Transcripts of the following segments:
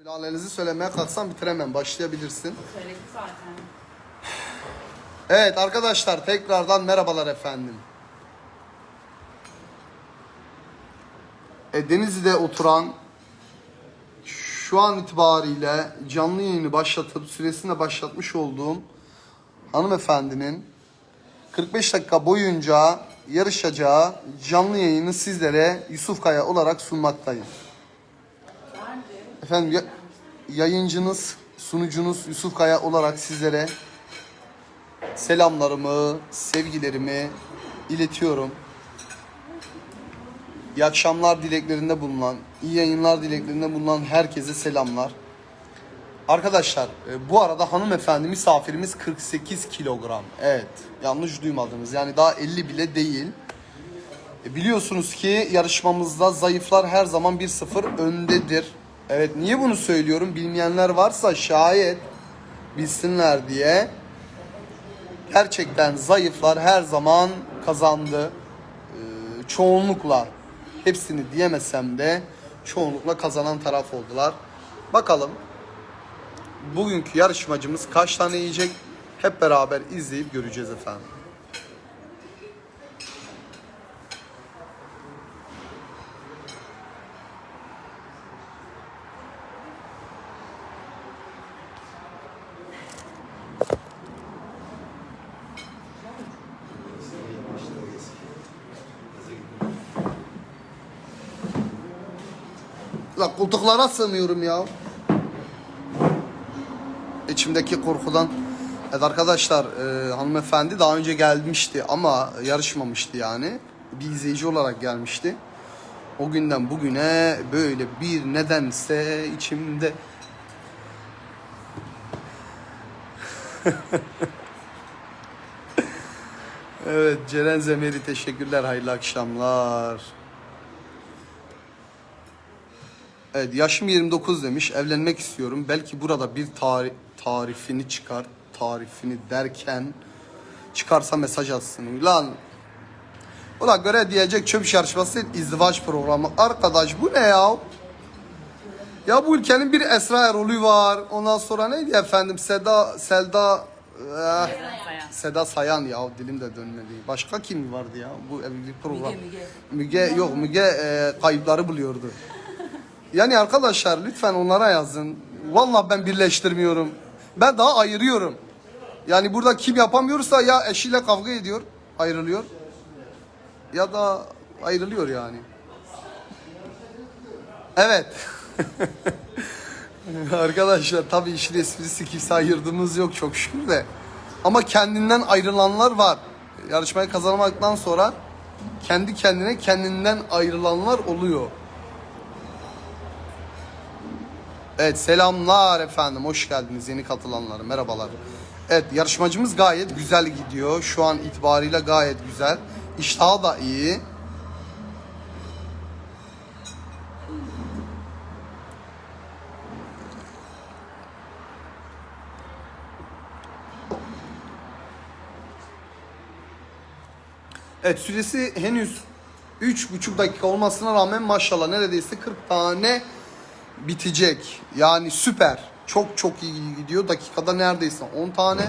Sülalenizi söylemeye kalksam bitiremem. Başlayabilirsin. Söyledik zaten. Evet arkadaşlar tekrardan merhabalar efendim. E, Denizli'de oturan şu an itibariyle canlı yayını başlatıp süresini de başlatmış olduğum hanımefendinin 45 dakika boyunca yarışacağı canlı yayını sizlere Yusuf Kaya olarak sunmaktayım. Efendim ya- yayıncınız, sunucunuz Yusuf Kaya olarak sizlere selamlarımı, sevgilerimi iletiyorum. İyi akşamlar dileklerinde bulunan, iyi yayınlar dileklerinde bulunan herkese selamlar. Arkadaşlar e, bu arada hanımefendi misafirimiz 48 kilogram. Evet yanlış duymadınız yani daha 50 bile değil. E, Biliyorsunuz ki yarışmamızda zayıflar her zaman 1-0 öndedir. Evet niye bunu söylüyorum bilmeyenler varsa şayet bilsinler diye. Gerçekten zayıflar her zaman kazandı. Ee, çoğunlukla hepsini diyemesem de çoğunlukla kazanan taraf oldular. Bakalım bugünkü yarışmacımız kaç tane yiyecek hep beraber izleyip göreceğiz efendim. La koltuklara sığmıyorum ya. İçimdeki korkudan. Evet arkadaşlar e, hanımefendi daha önce gelmişti ama yarışmamıştı yani. Bir izleyici olarak gelmişti. O günden bugüne böyle bir nedense içimde Evet Ceren Zemeri teşekkürler hayırlı akşamlar. Evet yaşım 29 demiş. Evlenmek istiyorum. Belki burada bir tari- tarifini çıkar. Tarifini derken çıkarsa mesaj atsın. Lan Ula göre diyecek çöp yarışması izdivaç programı. Arkadaş bu ne ya? Ya bu ülkenin bir Esra Erol'ü var. Ondan sonra neydi efendim? Seda, Selda... eh. Seda Sayan ya dilim de dönmedi. Başka kim vardı ya bu evlilik programı? Müge, Müge. Müge yok Müge e, kayıpları buluyordu. Yani arkadaşlar lütfen onlara yazın. Vallahi ben birleştirmiyorum. Ben daha ayırıyorum. Yani burada kim yapamıyorsa ya eşiyle kavga ediyor, ayrılıyor. Ya da ayrılıyor yani. Evet. Arkadaşlar tabii işin esprisi kimse ayırdığımız yok çok şükür de. Ama kendinden ayrılanlar var. Yarışmayı kazanmaktan sonra kendi kendine kendinden ayrılanlar oluyor. Evet selamlar efendim. Hoş geldiniz yeni katılanlar. Merhabalar. Evet yarışmacımız gayet güzel gidiyor. Şu an itibariyle gayet güzel. İştahı da iyi. Evet süresi henüz 3,5 dakika olmasına rağmen maşallah neredeyse 40 tane bitecek. Yani süper. Çok çok iyi gidiyor. Dakikada neredeyse 10 tane.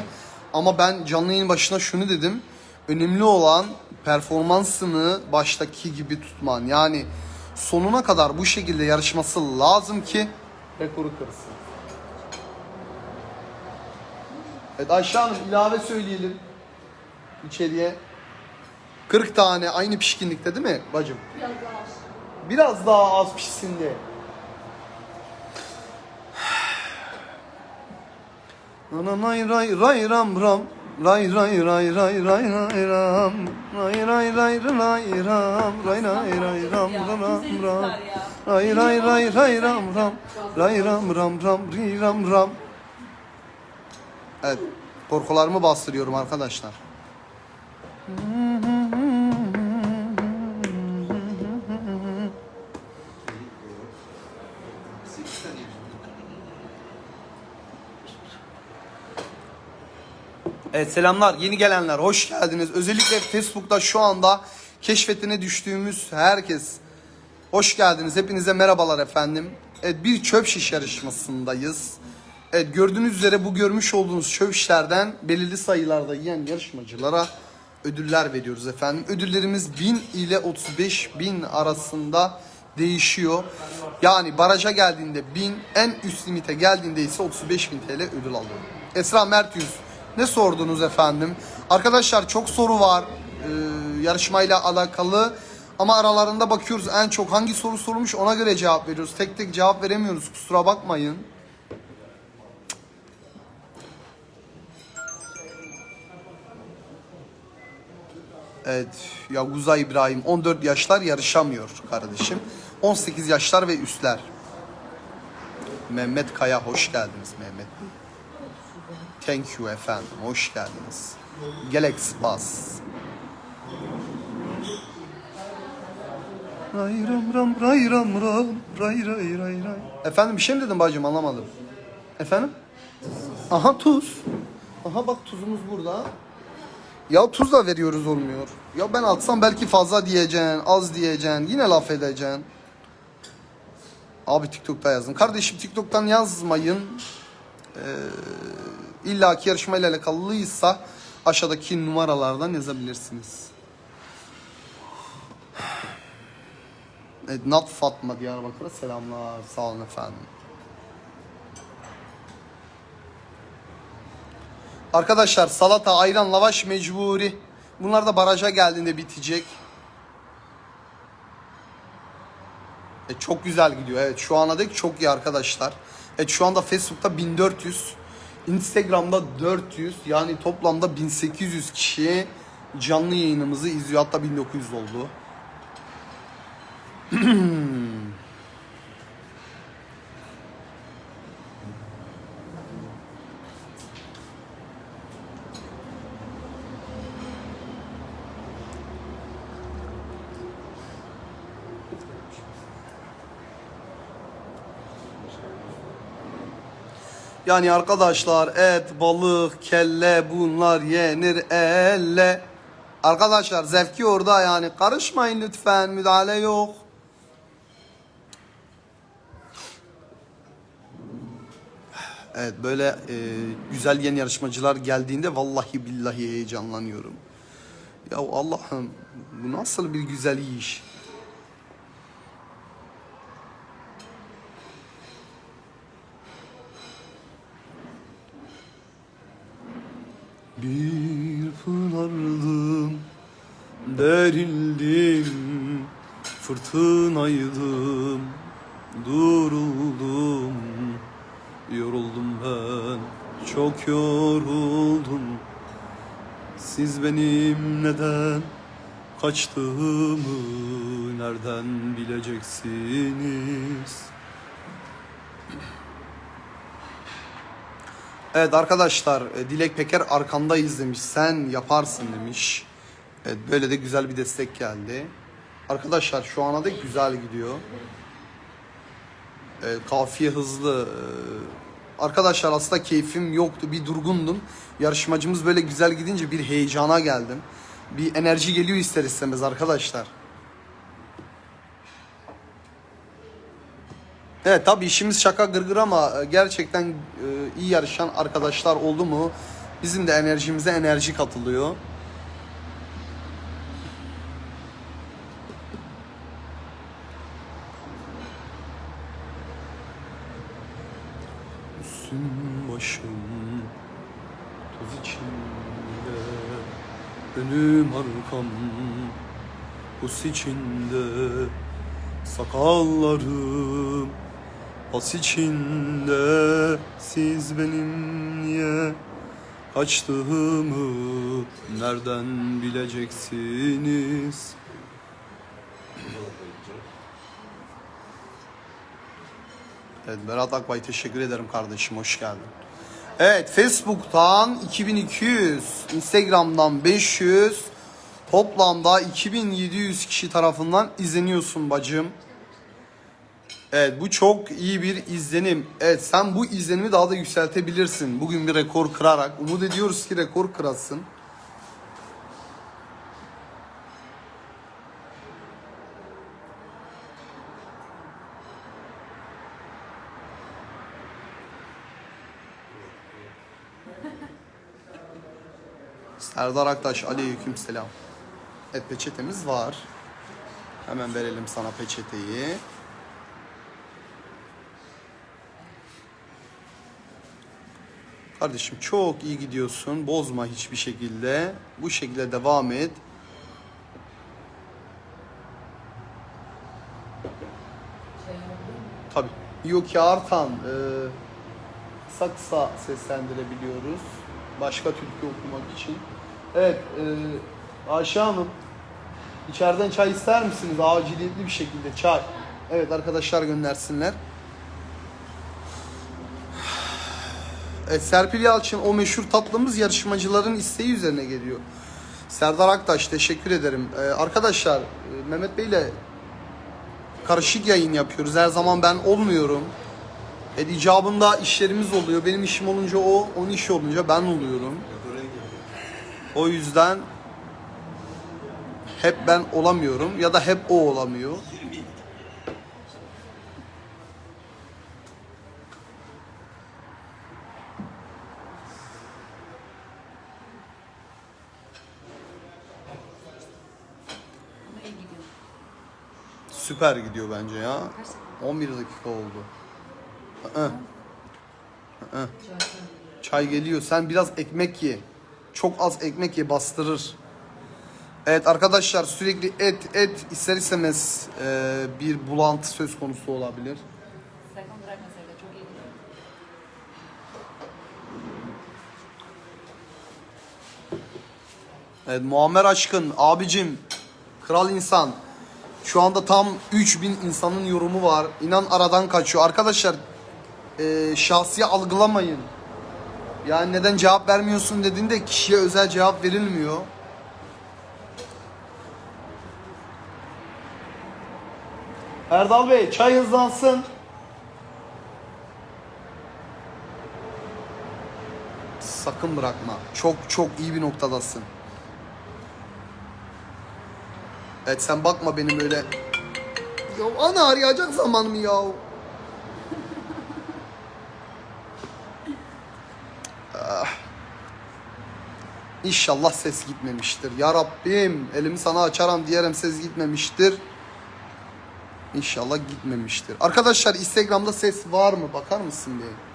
Ama ben canlı yayın başına şunu dedim. Önemli olan performansını baştaki gibi tutman. Yani sonuna kadar bu şekilde yarışması lazım ki rekoru kırsın. Evet Ayşe Hanım ilave söyleyelim içeriye. 40 tane aynı pişkinlikte değil mi bacım? Biraz daha az. Biraz daha az pişsin diye. Ray ray ray ram ram. Ray ray ray ray ray ray ram. Ray ray ray ray ram. Ray ray ray ram ram ram. Ray ray ray ray ram ram. Ray ram ram ram ri ram ram. Evet korkularımı bastırıyorum arkadaşlar. Evet selamlar yeni gelenler hoş geldiniz. Özellikle Facebook'ta şu anda keşfetine düştüğümüz herkes hoş geldiniz. Hepinize merhabalar efendim. Evet bir çöp şiş yarışmasındayız. Evet gördüğünüz üzere bu görmüş olduğunuz çöp şişlerden belirli sayılarda yiyen yarışmacılara ödüller veriyoruz efendim. Ödüllerimiz 1000 ile 35 bin arasında değişiyor. Yani baraja geldiğinde 1000, en üst limite geldiğinde ise 35 bin TL ödül alıyor. Esra Mert Yüz, ne sordunuz efendim? Arkadaşlar çok soru var e, yarışmayla alakalı. Ama aralarında bakıyoruz en çok hangi soru sorulmuş ona göre cevap veriyoruz. Tek tek cevap veremiyoruz kusura bakmayın. Evet, Yaguza İbrahim 14 yaşlar yarışamıyor kardeşim. 18 yaşlar ve üstler. Mehmet Kaya hoş geldiniz Mehmet. Thank you efendim. Hoş geldiniz. Galaxy Bus. Ray ram ram ray ram ram ray ray ray ray. Efendim bir şey mi dedim bacım anlamadım. Efendim? Aha tuz. Aha bak tuzumuz burada. Ya tuz da veriyoruz olmuyor. Ya ben atsam belki fazla diyeceksin, az diyeceksin, yine laf edeceksin. Abi TikTok'ta yazdım. Kardeşim TikTok'tan yazmayın. Ee, İlla ki yarışmayla alakalıysa aşağıdaki numaralardan yazabilirsiniz. Evet, Nat Fatma Diyarbakır'a selamlar. Sağ olun efendim. Arkadaşlar salata, ayran, lavaş mecburi. Bunlar da baraja geldiğinde bitecek. E, çok güzel gidiyor. Evet şu ana dek çok iyi arkadaşlar. Evet şu anda Facebook'ta 1400. Instagram'da 400 yani toplamda 1800 kişi canlı yayınımızı izliyor. Hatta 1900 oldu. Yani arkadaşlar et, balık, kelle bunlar yenir elle. Arkadaşlar zevki orada yani karışmayın lütfen müdahale yok. Evet böyle e, güzel yeni yarışmacılar geldiğinde vallahi billahi heyecanlanıyorum. Ya Allah'ım bu nasıl bir güzel iş. Bir pınardım, derildim, fırtınaydım, duruldum, yoruldum ben, çok yoruldum. Siz benim neden kaçtığımı nereden bileceksiniz? Evet arkadaşlar e, Dilek Peker arkandayız demiş. Sen yaparsın demiş. Evet böyle de güzel bir destek geldi. Arkadaşlar şu ana da güzel gidiyor. Evet, kafiye hızlı. Ee, Arkadaşlar aslında keyfim yoktu. Bir durgundum. Yarışmacımız böyle güzel gidince bir heyecana geldim. Bir enerji geliyor ister istemez arkadaşlar. Evet tabii işimiz şaka gırgır ama e, gerçekten e, iyi yarışan arkadaşlar oldu mu bizim de enerjimize enerji katılıyor. Üstüm başım toz içinde Önüm arkam pus içinde Sakallarım pas içinde Siz benim niye kaçtığımı Nereden bileceksiniz Evet Berat Akbay teşekkür ederim kardeşim hoş geldin. Evet Facebook'tan 2200, Instagram'dan 500, toplamda 2700 kişi tarafından izleniyorsun bacım. Evet bu çok iyi bir izlenim. Evet sen bu izlenimi daha da yükseltebilirsin. Bugün bir rekor kırarak. Umut ediyoruz ki rekor kırasın. Serdar Aktaş aleyküm selam. Evet peçetemiz var. Hemen verelim sana peçeteyi. Kardeşim çok iyi gidiyorsun. Bozma hiçbir şekilde. Bu şekilde devam et. Tabii. Yuki Artan e, kısa seslendirebiliyoruz. Başka türkü okumak için. Evet, e, Ayşe Hanım. içeriden çay ister misiniz? Aciliyetli bir şekilde çay. Evet arkadaşlar göndersinler. Evet, Serpil Yalçın o meşhur tatlımız yarışmacıların isteği üzerine geliyor. Serdar Aktaş teşekkür ederim. Ee, arkadaşlar e, Mehmet Bey ile karışık yayın yapıyoruz. Her zaman ben olmuyorum. E, icabında işlerimiz oluyor. Benim işim olunca o, onun işi olunca ben oluyorum. O yüzden hep ben olamıyorum ya da hep o olamıyor. Süper gidiyor bence ya. Kaç dakika? 11 dakika oldu. Hı. Çay. Çay geliyor. Sen biraz ekmek ye. Çok az ekmek ye bastırır. Evet arkadaşlar sürekli et et ister istemez e, bir bulantı söz konusu olabilir. Sakın bırakma Sevda. Çok iyi gidiyor. Evet Muammer Aşkın abicim kral insan. Şu anda tam 3000 insanın yorumu var. İnan aradan kaçıyor. Arkadaşlar e, şahsiye algılamayın. Yani neden cevap vermiyorsun dediğinde kişiye özel cevap verilmiyor. Erdal Bey çay hızlansın. Sakın bırakma. Çok çok iyi bir noktadasın. Evet sen bakma benim öyle. Ya ana arayacak zaman mı ya? Ah. İnşallah ses gitmemiştir. Ya Rabbim elimi sana açarım diyelim ses gitmemiştir. İnşallah gitmemiştir. Arkadaşlar Instagram'da ses var mı? Bakar mısın bir?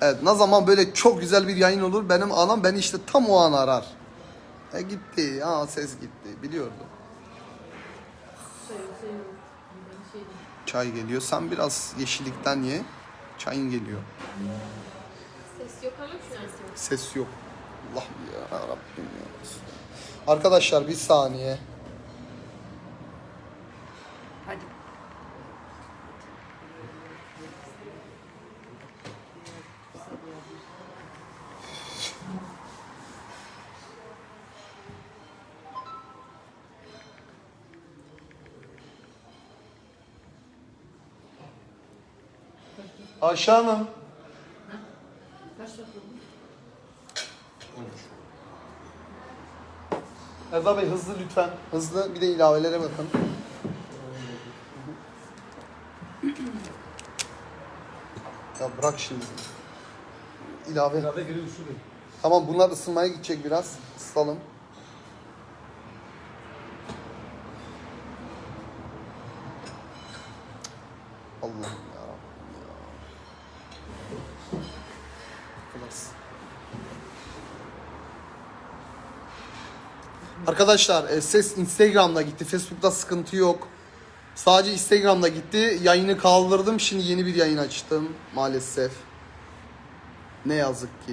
Evet ne zaman böyle çok güzel bir yayın olur benim anam beni işte tam o an arar. E gitti. Aa ses gitti. Biliyordum. Çay geliyor. Sen biraz yeşillikten ye. Çayın geliyor. Ses yok ama şu an. Ses yok. Allah'ım ya Rabbim ya. Arkadaşlar bir saniye. Hadi. Ayşe Hanım. Erdal Bey hızlı lütfen. Hızlı bir de ilavelere bakın. ya bırak şimdi. İlave. Usulü. Tamam bunlar ısınmaya gidecek biraz. Isıtalım. Allah'ım ya Rabbim ya. Klas. Arkadaşlar e, ses Instagram'da gitti. Facebook'ta sıkıntı yok. Sadece Instagram'da gitti. Yayını kaldırdım. Şimdi yeni bir yayın açtım maalesef. Ne yazık ki.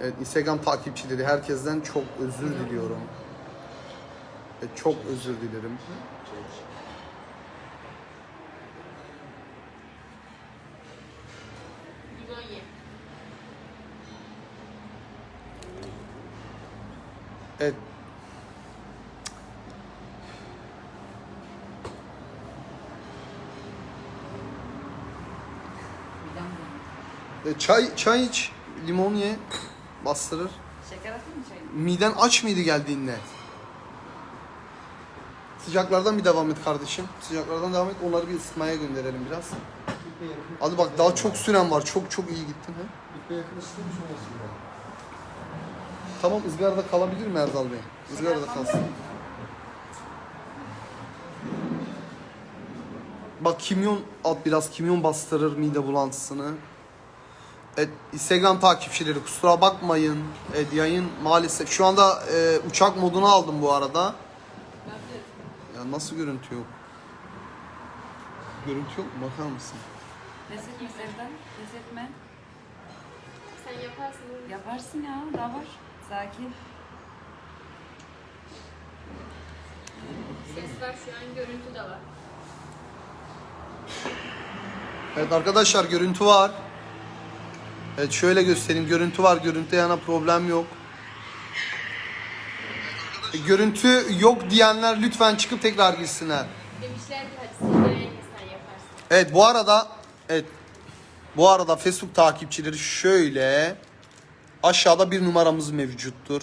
Evet Instagram takipçileri herkesten çok özür diliyorum. E, çok özür dilerim. E, çay çay iç, limon ye, bastırır. Şeker atayım mı çayına? Miden aç mıydı geldiğinde? Sıcaklardan bir devam et kardeşim. Sıcaklardan devam et. Onları bir ısıtmaya gönderelim biraz. Hadi bak daha çok süren var. Çok çok iyi gittin. He? Bitmeye yakın olmasın ya. Tamam ızgarada kalabilir mi Erdal Bey? Izgarada kalsın. Bak kimyon at biraz kimyon bastırır mide bulantısını. Evet, Instagram takipçileri kusura bakmayın. Evet, yayın maalesef şu anda e, uçak moduna aldım bu arada. Ya nasıl görüntü yok? Görüntü yok mu? Bakar mısın? Pes etme Sevda. Pes etme. Sen yaparsın. Yaparsın ya. Daha var. Sakin. Ses var şu an görüntü de var. Evet arkadaşlar görüntü var. Evet şöyle göstereyim. Görüntü var. Görüntü yana problem yok. E, görüntü yok diyenler lütfen çıkıp tekrar girsinler. Demişler ki hadi sen yayın sen yaparsın. Evet bu arada evet bu arada Facebook takipçileri şöyle aşağıda bir numaramız mevcuttur.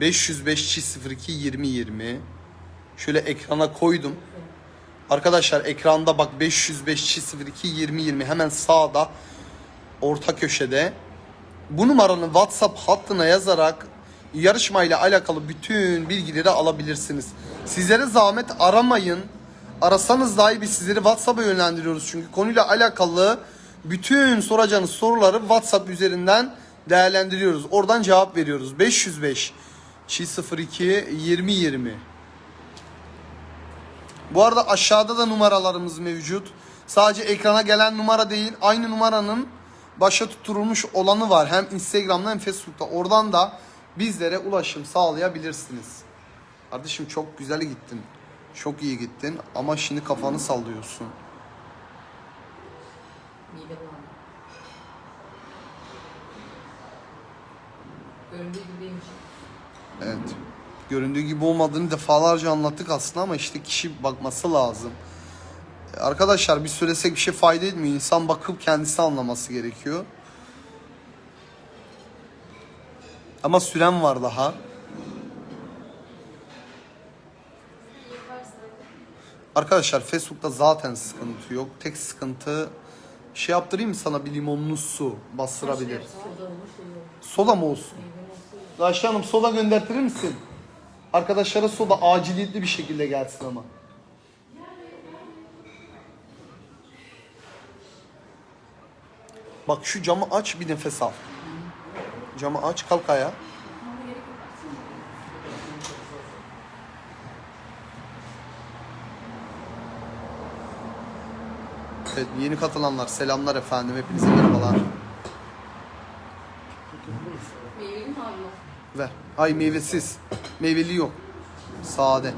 505 02 20 20. Şöyle ekrana koydum. Arkadaşlar ekranda bak 505 02 20 20 hemen sağda orta köşede. Bu numaranın WhatsApp hattına yazarak yarışmayla alakalı bütün bilgileri alabilirsiniz. Sizlere zahmet aramayın. Arasanız dahi biz sizleri WhatsApp'a yönlendiriyoruz. Çünkü konuyla alakalı bütün soracağınız soruları WhatsApp üzerinden değerlendiriyoruz. Oradan cevap veriyoruz. 505 02 20 20. Bu arada aşağıda da numaralarımız mevcut. Sadece ekrana gelen numara değil, aynı numaranın başa tutturulmuş olanı var. Hem Instagram'da hem Facebook'ta. Oradan da bizlere ulaşım sağlayabilirsiniz. Kardeşim çok güzel gittin. Çok iyi gittin ama şimdi kafanı sallıyorsun. Mide bulandı. Göründüğü gibiymiş. Evet. Göründüğü gibi olmadığını defalarca anlattık aslında ama işte kişi bakması lazım. Arkadaşlar bir söylesek bir şey fayda etmiyor. İnsan bakıp kendisi anlaması gerekiyor. Ama süren var daha. Arkadaşlar Facebook'ta zaten sıkıntı yok. Tek sıkıntı şey yaptırayım mı sana bir limonlu su bastırabilir. Soda mı olsun? Ayşe Hanım soda göndertirir misin? Arkadaşlara soda aciliyetli bir şekilde gelsin ama. Bak şu camı aç bir nefes al. Camı aç kalk ayağa. Evet, yeni katılanlar selamlar efendim hepinize merhabalar. Meyveli mi? Ver. Ay meyvesiz. Meyveli yok. Sade.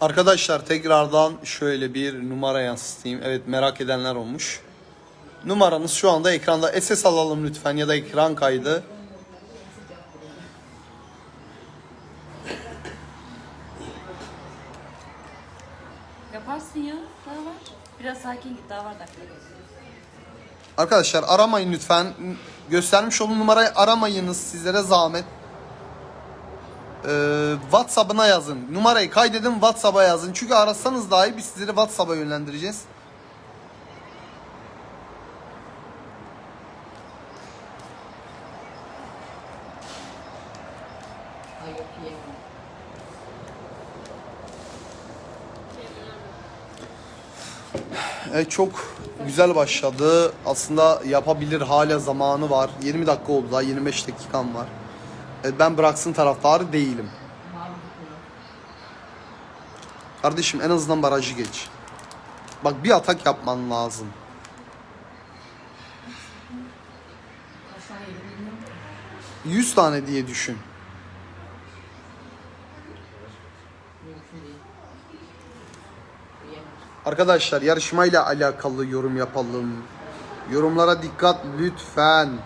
Arkadaşlar tekrardan şöyle bir numara yansıtayım. Evet merak edenler olmuş. Numaranız şu anda ekranda. SS alalım lütfen ya da ekran kaydı. Yaparsın ya. Daha var. Biraz sakin git. Daha var dakika. Arkadaşlar aramayın lütfen. Göstermiş olduğum numarayı aramayınız sizlere zahmet. Ee, WhatsApp'ına yazın. Numarayı kaydedin WhatsApp'a yazın. Çünkü arasanız dahi biz sizleri WhatsApp'a yönlendireceğiz. Evet, çok güzel başladı. Aslında yapabilir hala zamanı var. 20 dakika oldu daha 25 dakikam var. Evet, ben bıraksın taraftarı değilim. Kardeşim en azından barajı geç. Bak bir atak yapman lazım. Kaç tane yedim bilmiyorum. 100 tane diye düşün. Arkadaşlar yarışmayla alakalı yorum yapalım. Yorumlara dikkat lütfen. Hadi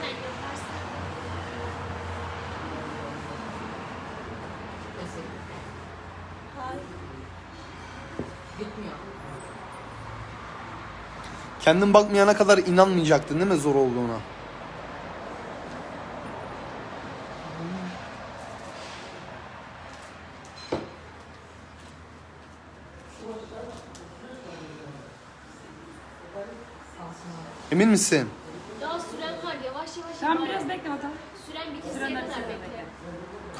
sen yaparsın. Hayır. Gitmiyor. Kendin bakmayana kadar inanmayacaktın değil mi zor olduğuna? Emin misin? Daha süren var. Yavaş yavaş Tamam biraz bekle bakalım. Süren bitesiye kadar bekle.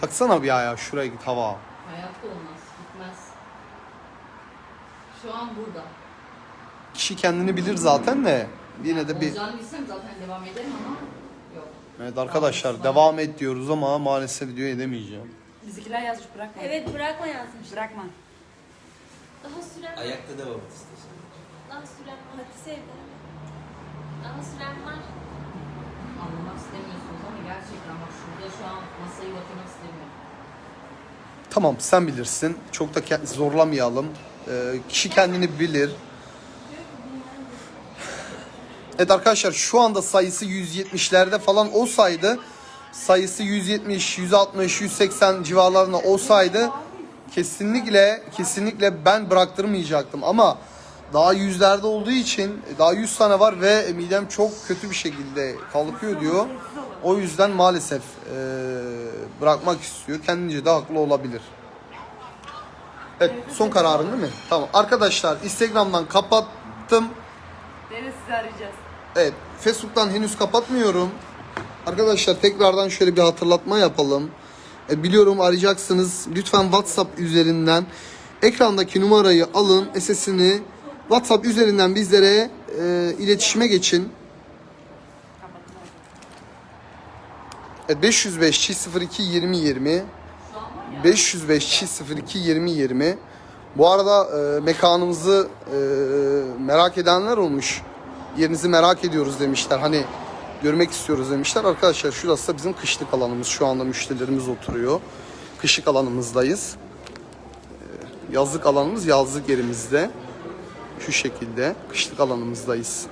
Kalksana bir ayağa şuraya git hava. al. Hayatta olmaz. Gitmez. Şu an burada. Kişi kendini bilir zaten de yine de bir... Olacağını bilsem zaten devam ederim ama yok. Evet arkadaşlar devam et diyoruz ama maalesef video edemeyeceğim. Bizimkiler yazmış bırakma. Evet bırakma yazmış. Bırakma. Daha süren var. Ayakta devam et istersen. Daha süren var. Hadi sevgilim. Daha süren var. Anlamak istemiyorsunuz ama gerçekten bak şurada şu an masayı batırmak istemiyorum. Tamam sen bilirsin. Çok da ke- zorlamayalım. Ee, kişi kendini bilir. Evet arkadaşlar şu anda sayısı 170'lerde falan olsaydı sayısı 170, 160, 180 civarlarında olsaydı kesinlikle kesinlikle ben bıraktırmayacaktım ama daha yüzlerde olduğu için daha 100 tane var ve midem çok kötü bir şekilde kalkıyor diyor. O yüzden maalesef eee, bırakmak istiyor. Kendince de haklı olabilir. Evet son kararın değil mi? Tamam. Arkadaşlar Instagram'dan kapattım. Sizi arayacağız. Evet, Facebook'tan henüz kapatmıyorum. Arkadaşlar tekrardan şöyle bir hatırlatma yapalım. E, biliyorum arayacaksınız. Lütfen WhatsApp üzerinden ekrandaki numarayı alın, SS'ini WhatsApp üzerinden bizlere e, iletişime geçin. Evet, 505 02 20 20 505 02 20 20 Bu arada e, mekanımızı e, merak edenler olmuş. Yerinizi merak ediyoruz demişler. Hani görmek istiyoruz demişler. Arkadaşlar şurası da bizim kışlık alanımız. Şu anda müşterilerimiz oturuyor. Kışlık alanımızdayız. E, yazlık alanımız yazlık yerimizde. Şu şekilde kışlık alanımızdayız.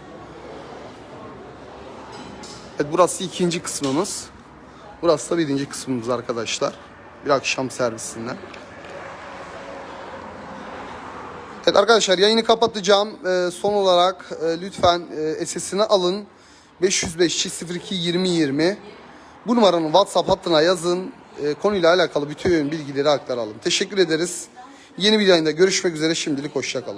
Evet burası ikinci kısmımız. Burası da birinci kısmımız arkadaşlar. Bir akşam servisinden. Evet arkadaşlar yayını kapatacağım. Ee, son olarak e, lütfen e, SS'ini alın. 505 02 20 20. Bu numaranın WhatsApp hattına yazın. E, konuyla alakalı bütün bilgileri aktaralım. Teşekkür ederiz. Yeni bir yayında görüşmek üzere. Şimdilik hoşçakalın.